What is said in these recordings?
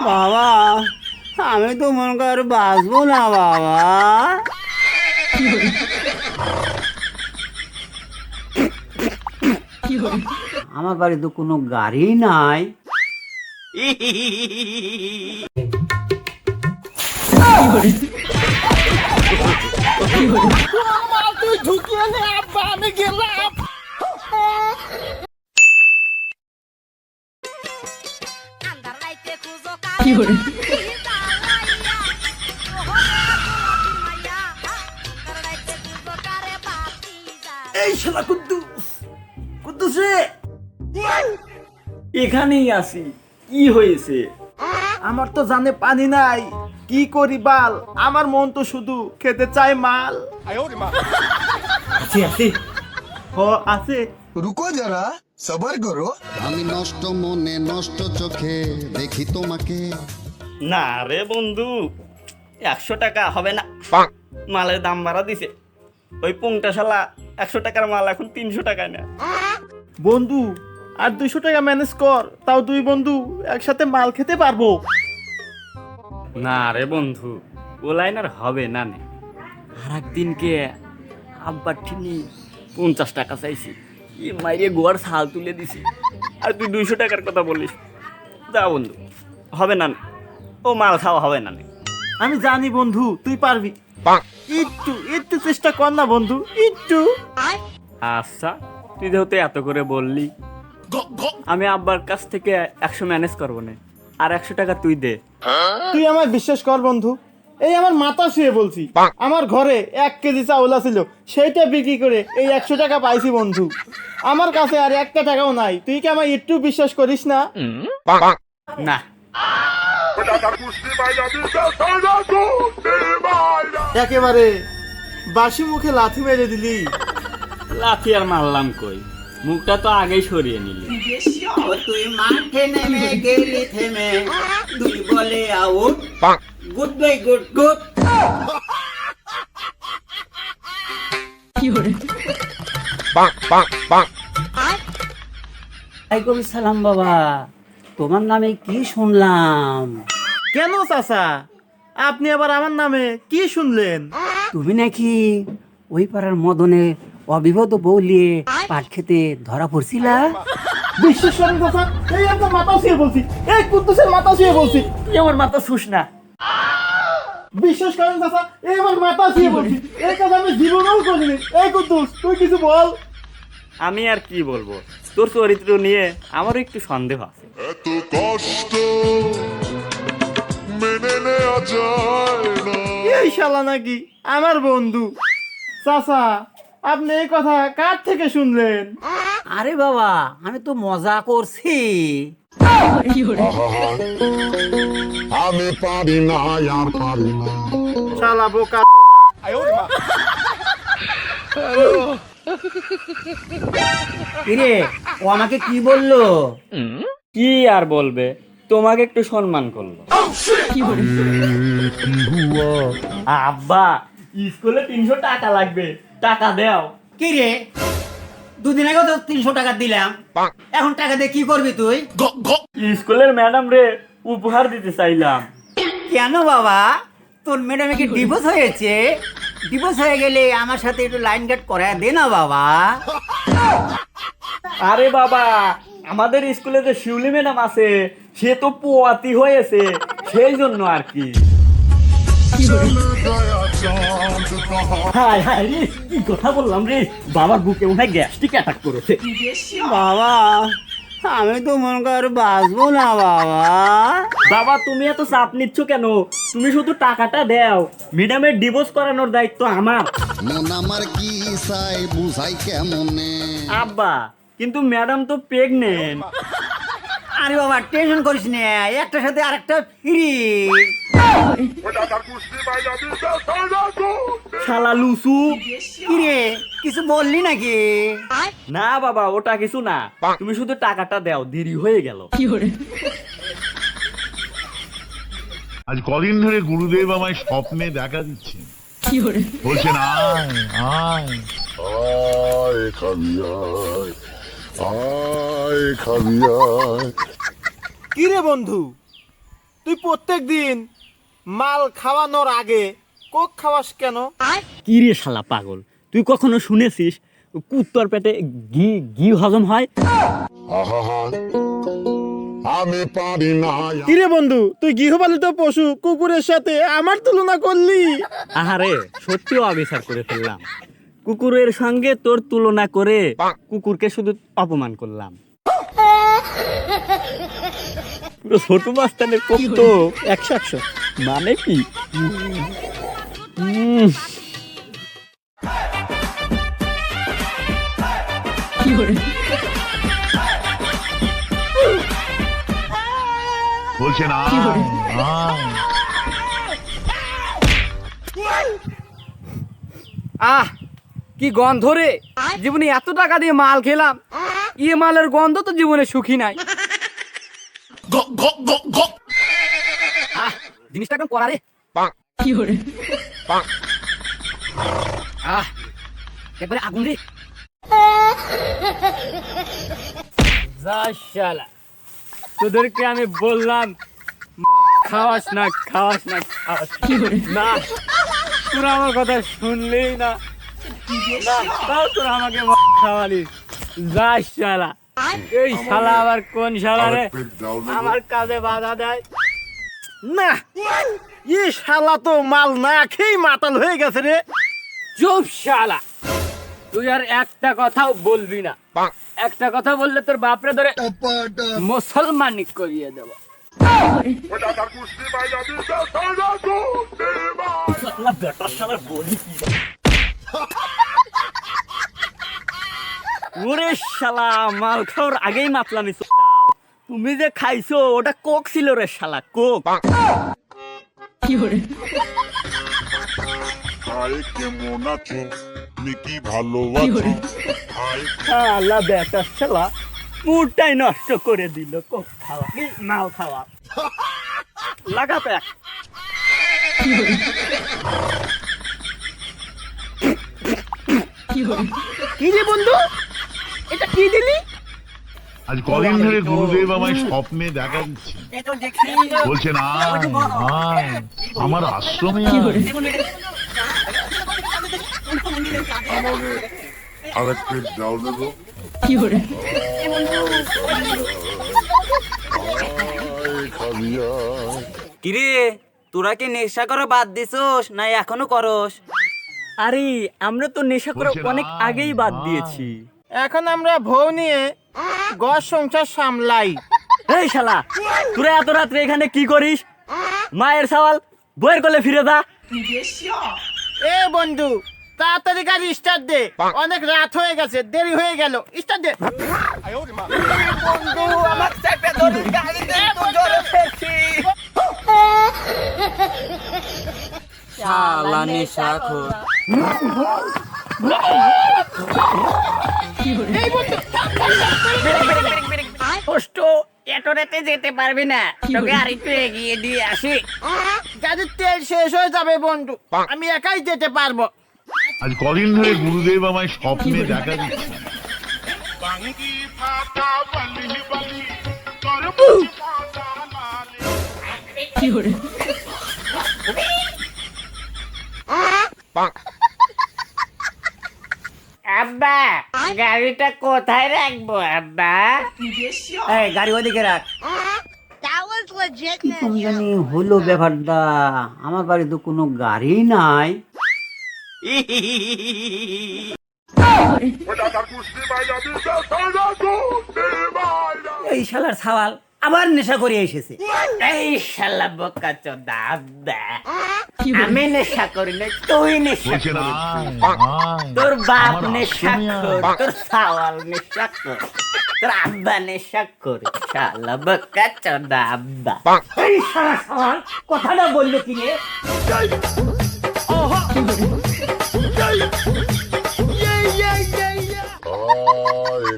বাবা আমি তো মনে কর বাঁচবো না বাবা। আমার বাড়িতে কোনো গাড়ি নাই। আন্ধার করে এই শালা কুদ্দুস কুদ্দুস রে। এখানেই আছি। কি হয়েছে? আমার তো জানে পানি নাই। কি করি বাল? আমার মন তো শুধু খেতে চায় মাল। আছে আছে। হ আছে। রুকো যারা। সবার করো। আমি নষ্ট মনে নষ্ট চোখে দেখি তোমাকে। না রে বন্ধু একশো টাকা হবে না। মালের দাম বাড়া দিছে। ওই পুংটা শালা একশো টাকার মাল এখন তিনশো টাকা না বন্ধু আর দুইশো টাকা ম্যানেজ কর তাও দুই বন্ধু একসাথে মাল খেতে পারব। না রে বন্ধু ও আর হবে না নে। আর একদিনকে আব্বার ঠিনি পঞ্চাশ টাকা চাইছি। মাইরে গোয়ার ছাল তুলে দিছি। আর তুই দুইশো টাকার কথা বলিস। যা বন্ধু হবে না ও মাল খাওয়া হবে না আমি জানি বন্ধু তুই পারবি। একটু একটু চেষ্টা কর না বন্ধু একটু। আচ্ছা তুই যেহেতু এত করে বললি আমি আব্বার কাছ থেকে একশো ম্যানেজ করব না। আর একশো টাকা তুই দে। তুই আমার বিশ্বাস কর বন্ধু। এই আমার মাথা শুয়ে বলছি। আমার ঘরে এক কেজি চাউল ছিল সেইটা বিক্রি করে এই একশো টাকা পাইছি বন্ধু। আমার কাছে আর একটা টাকাও নাই। তুই কি আমার একটু বিশ্বাস করিস না? না। একেবারে বাসি মুখে লাথি মেরে দিলি। লাথি আর মারলাম কই? মুখটা তো আগেই সরিয়ে নিলি। তুই মাঠে নেমে গেলি থেমে। তুই বলে out. Good bye good good ওয়ালাইকুম সালাম বাবা। তোমার নামে কি শুনলাম? কেন চাচা? আপনি আবার আমার নামে কি শুনলেন? তুমি নাকি ওই পাড়ার মদনে অবিবাহিত বউলিয়ে পাট খেতে ধরা পড়ছিলা? বিশ্বাস করেন চাচা এই একদম মাথা শুয়ে বলছি এই কুদ্দুসের মাথা শুয়ে বলছি তুই আমার মাথা শুস না। বিশ্বাস করেন চাচা আমার মাথা শুয়ে বলছি এই কাজ আমি জীবনেও করিনি। এই কুদ্দুস তুই কিছু বল। আমি আর কি বলব? তোর চরিত্র নিয়ে আমারও একটু সন্দেহ আছে। এত কষ্ট মেনে নেওয়া যায় না। এই শালা নাকি? আমার বন্ধু। চাচা আপনি এই কথা কার থেকে শুনলেন? আরে বাবা আমি তো মজা করছি। আমি পারি না আর পারি না। শালা বোকা। কিরে ও আমাকে কি বলল? কি আর বলবে? তোমাকে একটু সম্মান করল। আব্বা স্কুলে তিনশো টাকা লাগবে। টাকা দেও। কি রে দুদিন আগে তো তিনশো টাকা দিলাম। এখন টাকা দিয়ে কি করবি তুই? স্কুলের ম্যাডাম রে উপহার দিতে চাইলাম। কেন বাবা? তোর ম্যাডামে কি ডিভোর্স হয়েছে? ডিভোর্স হয়ে গেলে আমার সাথে একটু লাইন গার্ড করায় দে না বাবা। আরে বাবা আমাদের স্কুলে যে শিউলি ম্যাডাম আছে সে তো পোয়াতি হয়েছে সেই জন্য আর কি। হাই হাই রে কি কথা বললাম রে? বাবার বুকে মনে হয় গ্যাস্ট্রিক অ্যাটাক করেছে। বাবা আমি তো মনে কর বাঁচবো না বাবা। বাবা তুমি এত চাপ নিচ্ছ কেন? তুমি শুধু টাকাটা দাও। ম্যাডামের ডিভোর্স করানোর দায়িত্ব আমার। মন আমার কি চাই বুঝাই কেমনে? আব্বা কিন্তু ম্যাডাম তো প্রেগনেন্ট আরে বাবা টেনশন করিস না একটার সাথে আরেকটা ফ্রি শালা লুসু কিরে কিছু বললি নাকি? না বাবা ওটা কিছু না। তুমি শুধু টাকাটা দাও দেরি হয়ে গেল। আজ কদিন ধরে গুরুদেব আমায় স্বপ্নে দেখা দিচ্ছেন। বলছেন আয় আয়। আয় খাবি আয়। আয় খাবি আয়। কি রে বন্ধু তুই প্রত্যেক দিন মাল খাওয়ানোর আগে কোক খাওয়াস কেন? কি রে শালা পাগল? তুই কখনো শুনেছিস কুত্তর পেটে ঘি ঘি হজম হয়? আহা আমি পারি না কিরে বন্ধু তুই গৃহপালিত পশু কুকুরের সাথে আমার তুলনা করলি? আহারে সত্যিও অবিচার করে ফেললাম। কুকুরের সঙ্গে তোর তুলনা করে কুকুরকে শুধু অপমান করলাম। পুরো ছোট মাস্তানের কত? একশো একশো। মানে কি? আহ কি গন্ধ রে? জীবনে এত টাকা দিয়ে মাল খেলাম। ইয়ে মালের গন্ধ তো জীবনে সুখী নাই। আহ, জিনিসটা একদম করা রে। আহ একবারে আগুন রে। শালা তোদেরকে আমি বললাম খাওয়াস না খাওয়াস না খাওয়াস না। তোরা আমার কথা শুনলেই না। তোরা আমাকে খাওয়ালি। যা শালা এই শালা আবার কোন শালা রে? আমার কাজে বাধা দেয়। না ই শালা তো মাল না খেয়ে মাতাল হয়ে গেছে রে। চুপ শালা। তুই আর একটা কথাও বলবি না। একটা কথা বললে তোর বাপরে ধরে মুসলমানি করিয়ে দেবো। ওরে শালা মাল খাওয়ার আগেই মাতলামি তুমি যে খাইছো ওটা কোক ছিল রে শালা কোক। কেমন আছো? তুমি কি ভালো আছো? শালা বেটা শালা মুডটাই নষ্ট করে দিল কোক খাওয়া মাল খাওয়া। লাগা প্যাক কি রে বন্ধু? এটা কি দিলি আজ কদিন ধরে গুরুদেব আমায় স্বপ্নে দেখা দিচ্ছে বলছেন আয় আয় আমার আশ্রমে আয়। আরেক প্লেট ডাল দেবো আয় খাবি কিরে তোরা কি নেশা করে বাদ দিছোস না এখনও করস আরে আমরা তো নেশা করে অনেক আগেই বাদ দিয়েছি এখন আমরা বউ নিয়ে ঘর সংসার সামলাই। এই শালা তোরা এত রাত্রে এখানে কি করিস? মায়ের সওয়াল বইয়ের কোলে ফিরে যা। এ বন্ধু তাড়াতাড়ি গাড়ি স্টার্ট দে। অনেক রাত হয়ে গেছে দেরি হয়ে গেল। স্টার্ট দে। বন্ধু আমার চেপে ধরে গাড়িতে এত জোরে ফেলছি শালা নেশা খোর। কষ্ট এত রাতে যেতে পারবি না। তোকে আর একটু এগিয়ে দিয়ে আসি। গাড়ির তেল শেষ হয়ে যাবে বন্ধু আমি একাই যেতে পারব। আজ কদিন ধরে গুরুদেব আমায় স্বপ্নে দেখা দিচ্ছে। আব্বা গাড়িটা কোথায় রাখব আব্বা? এই গাড়ি ওদিকে রাখ। legit. কোন জানি হলো ব্যাপারটা? আমার বাড়িতে কোনো গাড়ি নাই। এই শালার সাওয়াল। আবার নেশা করে এসেছে। এই শালা বোকা চোদা আব্বা। আমি নেশা করি না তুই নেশা তোর বাপ নেশা কর তোর সাওয়াল নেশা কর তোর আব্বা নেশা কর শালা বোকা চোদা আব্বা। এই শালা সাওয়াল কথাটা বলল কি রে? আয়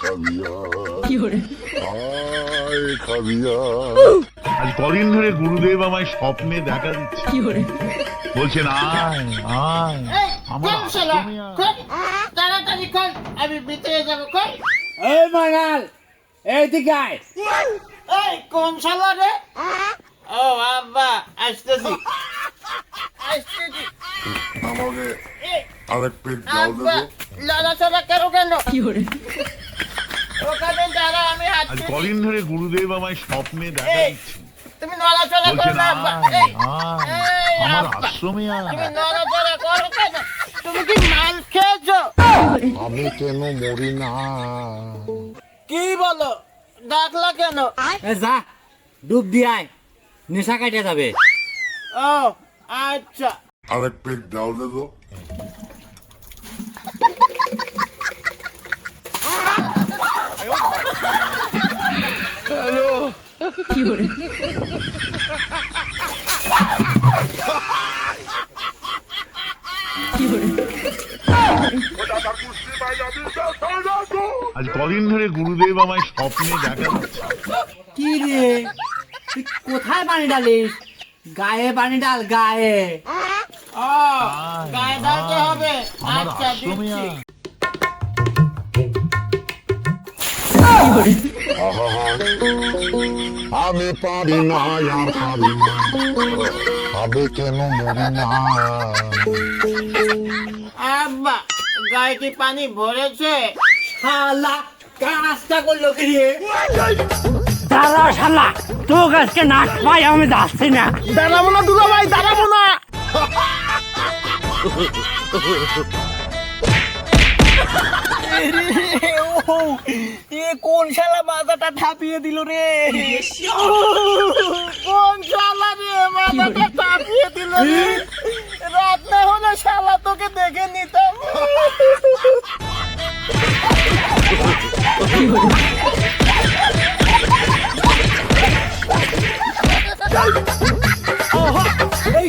খাবি আয় আজ কদিন ধরে গুরুদেব আমায় স্বপ্নে দেখা দিচ্ছে। বলছেন আয় আয় আমার তাড়াতাড়ি কর আমি ভিতরে যাব কর এই মানাল এইদিকে আয়। এই কোন শালা রে? ও আব্বা আসতেছি। আসতেছি। আমাকে আরেক প্লেট ডাল দেবো। লড়াচড়া করো কেন? ওখানে দাঁড়া আমি আজ কদিন ধরে গুরুদেব আমায় স্বপ্নে দেখা দিচ্ছে তুমি নড়াচড়া করো না আয় আয় আমার আশ্রমে আয় তুমি নড়াচড়া করো কেন? তুমি কি মাল খেয়েছো? আমি কেন মরি না? কি বলো? ডাকলা কেন? যা ডুব দিয়ায় নেশা কাটে যাবে। ও আচ্ছা। আরেক প্লেট ডাল আজ কদিন ধরে গুরুদেব আমায় স্বপ্নে দেখা কি রে? তুই কোথায় পানি ডালিস গায়ে পানি ডাল গায়ে। গায়ে ডালতে হবে। আচ্ছা দিচ্ছি। আমি পারি না আর পারি না। আমি কেন মরি না? আব্বা গায়ে কি পানি ভরেছে? শালা কাজটা করল কি রে? দাঁড়া শালা তোর আজকে নাক পাই আমি যাচ্ছি না। দাঁড়াবো না দুলা ভাই দাঁড়াবো না। কোন শালা মাথাটা ঠাপিয়ে দিল রে? কোন শালা রে মাথাটা চাপিয়ে দিল রে? রাত না হলে শালা তোকে দেখে নিতাম। এই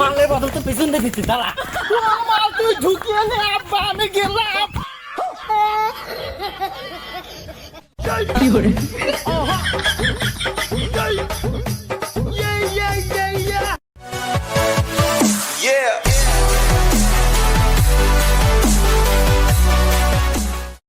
মালের বদল তো পেছন দেখেছি দাঁড়া। মাল তুই ঢুকিয়ে নে আব্বা আমি গেলাম। কি করে?